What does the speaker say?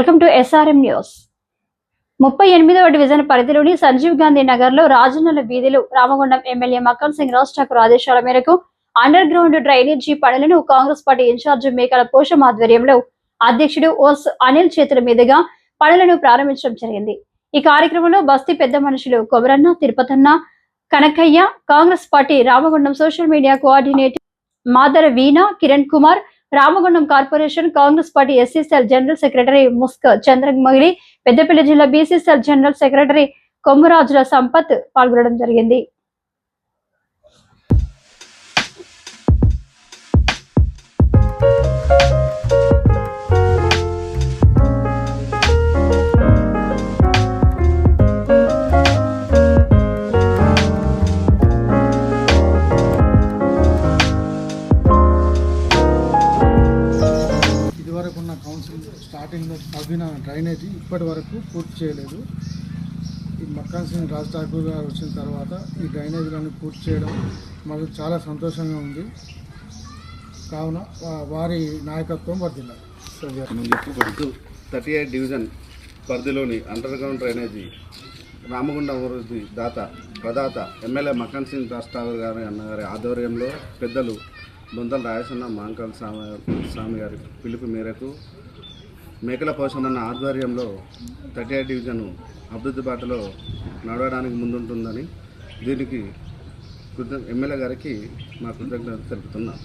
Welcome to SRM news. ముప్పై ఎనిమిదవ division పరిధిలోని సంజీవ్ గాంధీ నగర్లో రాజన్నల వీధిలో రామగుండం ఎమ్మెల్యే మక్కల్ సింగ్ రాజ్ ఠాకూర్ ఆదేశాల మేరకు అండర్ గ్రౌండ్ డ్రైనేజీ పనులను కాంగ్రెస్ పార్టీ ఇన్ఛార్జ్ మేకల పోషం ఆధ్వర్యంలో అధ్యక్షుడు ఓస్ అనిల్ చేతుల మీదుగా పనులను ప్రారంభించడం జరిగింది. ఈ కార్యక్రమంలో బస్తీ పెద్ద మనుషులు Kobaranna Tirupatanna Kanakaiah Congress party Ramagundam social media coordinator Madara Veena Kiran Kumar Ramagundam corporation Congress party SCCL general secretary musk చంద్రమగిలి పెద్దపల్లి జిల్లా BCCL general secretary Kommarajula Sampath పాల్గొనడం జరిగింది. స్టార్టింగ్లో తవ్విన డ్రైనేజీ ఇప్పటి వరకు పూర్తి చేయలేదు. ఈ మక్కాన్ సింగ్ రాజ్ ఠాకూర్ గారు వచ్చిన తర్వాత ఈ డ్రైనేజీలను పూర్తి చేయడం మాకు చాలా సంతోషంగా ఉంది. కావున వారి నాయకత్వం వర్దిల్లాలి థర్టీ ఎయిట్ డివిజన్ పరిధిలోని అండర్ గ్రౌండ్ డ్రైనేజీ రామగుండ అభివృద్ధి దాత ప్రదాత ఎమ్మెల్యే మక్కన్ సింగ్ దాస్ ఠాగూర్ గారి అన్నగారి ఆధ్వర్యంలో పెద్దలు బొందల రాయసన్న మాంకల్ స్వామి స్వామి గారి పిలుపు మేరకు మేకల పోషమన్న ఆధ్వర్యంలో థర్టీ ఎయిట్ డివిజన్ అభివృద్ధి బాటలో నడవడానికి ముందుంటుందని దీనికి కృత ఎమ్మెల్యే గారికి మా కృతజ్ఞత తెలుపుతున్నాం.